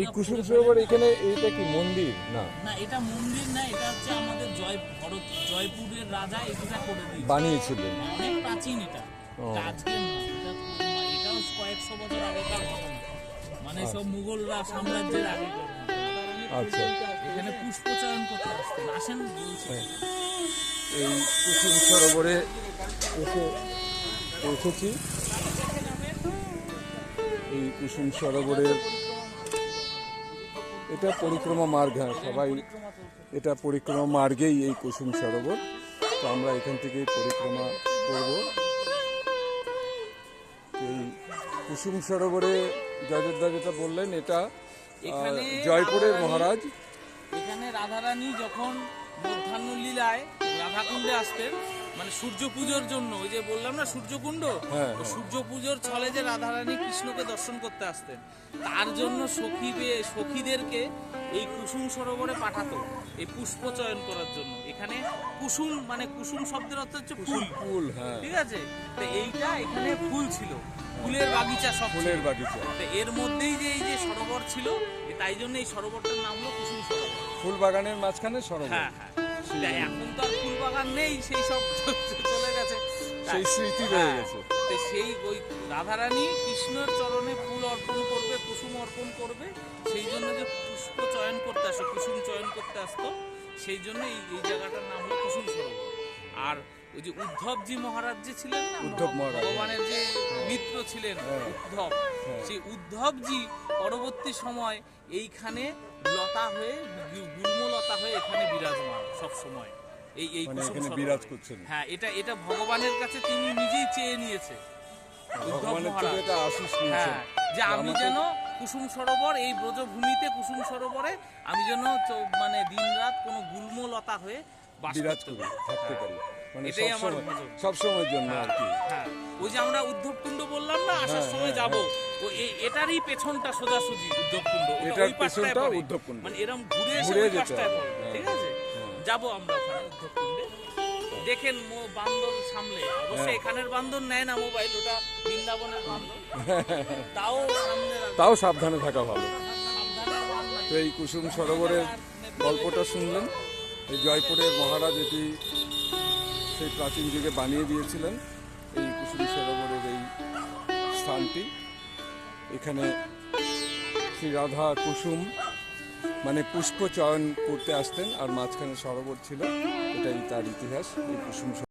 এই কুসুম সরোবর এখানে এইটা কি মন্দির? না। না এটা মন্দির না এটা হচ্ছে আমাদের জয় ভরত জয়পুরের রাজা এটা করে দিয়েছে। বানিয়েছিলেন। অনেক প্রাচীন এটা। আজকে এটা এটাও কয়েকশো বছর আগেকার মানে সব মুঘলরা সাম্রাজ্যের ঘটনা। আচ্ছা। এখানে পুষ্পচয়ন করতে আসতেন আসেন হ্যাঁ। এই কুসুম সরোবরে এসে পৌঁছেছি এই কুসুম সরোবরের এটা পরিক্রমা মার্গ হ্যাঁ সবাই এটা পরিক্রমা মার্গেই এই কুসুম সরোবর। তো আমরা এখান থেকেই পরিক্রমা করব। এই কুসুম সরোবরে জয়দেবদা যেটা বললেন এটা জয়পুরের মহারাজ। এখানে রাধারানী যখন মধ্যাহ্ন লীলায় রাধাকুণ্ডে আসতেন মানে সূর্য পুজোর জন্য ওই যে বললাম না সূর্যকুণ্ড? হ্যাঁ। সূর্য পুজোর ছলে যে রাধারানী কৃষ্ণকে দর্শন করতে আসতেন তার জন্য সখী সখীদেরকে এই কুসুম সরোবরে পাঠাতো এই পুষ্প চয়ন করার জন্য। এখানে কুসুম মানে কুসুম শব্দের অর্থ হচ্ছে ফুল। ফুল হ্যাঁ। ঠিক আছে? তো এইটা এখানে ফুল ছিল ফুলের বাগিচা সব ফুলের বাগিচা। তো এর মধ্যেই যে এই যে সরোবর ছিল তাই জন্য এই সরোবরটার নাম হলো কুসুম সরোবর। ফুল বাগানের মাঝখানে সরোবর। হ্যাঁ হ্যাঁ। এখন তো আর ফুল নেই সেই সব চলে গেছে। সেই স্মৃতি রয়ে হ্যাঁ, গেছে। তো সেই ওই রাধারানী কৃষ্ণের চরণে ফুল অর্পণ করবে কুসুম অর্পণ করবে। সেই জন্য যে পুষ্প চয়ন করতে আসতো কুসুম চয়ন করতে আসতো সেই জন্য এই এই জায়গাটার নাম হলো কুসুম সরোবর। আর ওই যে উদ্ধবজি মহারাজ যে ছিলেন না উদ্ধব মহারাজ, ভগবানের যে মিত্র ছিলেন হ্যাঁ। উদ্ধব হ্যাঁ। সেই উদ্ধবজি পরবর্তী সময় এইখানে লতা হয়ে গুল্মলতা হয়ে এখানে বিরাজমান সব সময় এই এই মানে। বিরাজ করছেন। হ্যাঁ এটা এটা ভগবানের কাছে তিনি নিজেই চেয়ে নিয়েছে। নিয়েছেন। হ্যাঁ যে আমি যেন কুসুম সরোবর এই ব্রজভূমিতে কুসুম সরোবরে আমি যেন মানে দিনরাত কোনো গুল্মলতা হয়ে বিরাজ করি থাকতে পারি। মানে এটাই সব সময়ের জন্য আর কি। হ্যাঁ ওই যে আমরা উদ্ধব কুণ্ড বললাম না আসার হ্যাঁ, সময় হ্যাঁ, যাব। ও এটারই পেছনটা সোজাসুজি উদ্ধব কুণ্ড ওই পাশটায়। মানে এরকম ঘুরে এসে ওই পাশটায় হ্যাঁ, ঠিক আছে? হ্যাঁ। যাব আমরা ওখানে দেখেন মো বান্দর সামলে। অবশ্যই হ্যাঁ। এখানের বান্দর নেয় না মোবাইল ওটা বৃন্দাবনের বান্দর তাও সামনে। তাও সাবধানে থাকা ভালো। তো এই কুসুম সরোবরের গল্পটা শুনলেন। এই জয়পুরের মহারাজ এটি সেই প্রাচীন যুগে বানিয়ে দিয়েছিলেন। এই কুসুম সরোবরের এই স্থানটি। এখানে শ্রী রাধা কুসুম মানে পুষ্প চয়ন করতে আসতেন আর মাঝখানে সরোবর ছিল এটাই তার ইতিহাস এই কুসুম